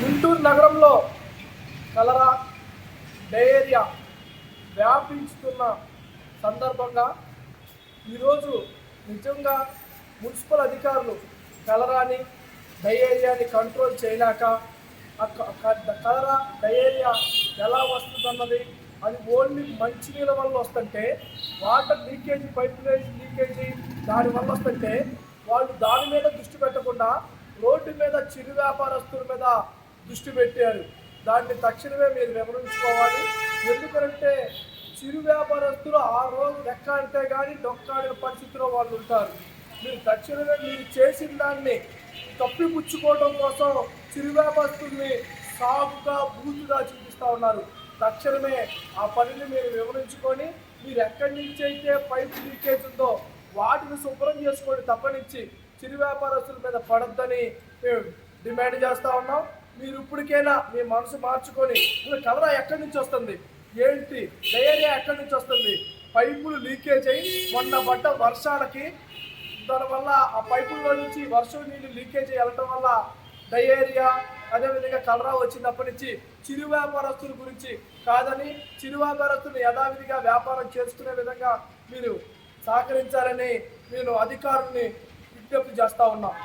గుంటూరు నగరంలో కలరా డయేరియా వ్యాపించుతున్న సందర్భంగా ఈరోజు నిజంగా మున్సిపల్ అధికారులు కలరాని డయేరియాని కంట్రోల్ చేయలేక కలరా డయేరియా ఎలా వస్తుందన్నది అది ఓన్లీ మంచినీళ్ళ వల్ల వస్తుంటే వాటర్ లీకేజ్ పైప్ లీకేజీ దాని వల్ల వస్తుంటే వాళ్ళు దాని మీద దృష్టి పెట్టకుండా రోడ్డు మీద చిరు వ్యాపారస్తుల మీద దృష్టి పెట్టారు. దాన్ని తక్షణమే మీరు వివరించుకోవాలి. ఎందుకంటే చిరు వ్యాపారస్తులు ఆ రోజు లెక్క అంటే కానీ డొక్కాడిన పరిస్థితిలో వాళ్ళు ఉంటారు. మీరు తక్షణమే మీరు చేసిన దాన్ని తప్పిపుచ్చుకోవడం కోసం చిరు వ్యాపారస్తుల్ని సాఫ్గా బూతుగా చూపిస్తూ ఉన్నారు. తక్షణమే ఆ పనిని మీరు వివరించుకొని మీరు ఎక్కడి నుంచి అయితే పైపు లీకేజ్ ఉందో వాటిని శుభ్రం చేసుకోండి తప్పనిచ్చి చిరు వ్యాపారస్తుల మీద పడద్దని మేము డిమాండ్ చేస్తూ ఉన్నాం. మీరు ఇప్పటికైనా మీ మనసు మార్చుకొని కలరా ఎక్కడి నుంచి వస్తుంది? ఏంటి? డయేరియా ఎక్కడి నుంచి వస్తుంది? పైపులు లీకేజ్ అయ్యి మొన్న పడ్డ వర్షాలకి దానివల్ల ఆ పైపుల్లో నుంచి వర్షం నీళ్ళు లీకేజ్ వెళ్ళటం వల్ల డయేరియా అదేవిధంగా కలరా వచ్చినప్పటి నుంచి చిరు వ్యాపారస్తుల గురించి కాదని చిరు వ్యాపారస్తులు యథావిధిగా వ్యాపారం చేసుకునే విధంగా మీరు సహకరించాలని నేను అధికారుల్ని విజ్ఞప్తి చేస్తా ఉన్నాను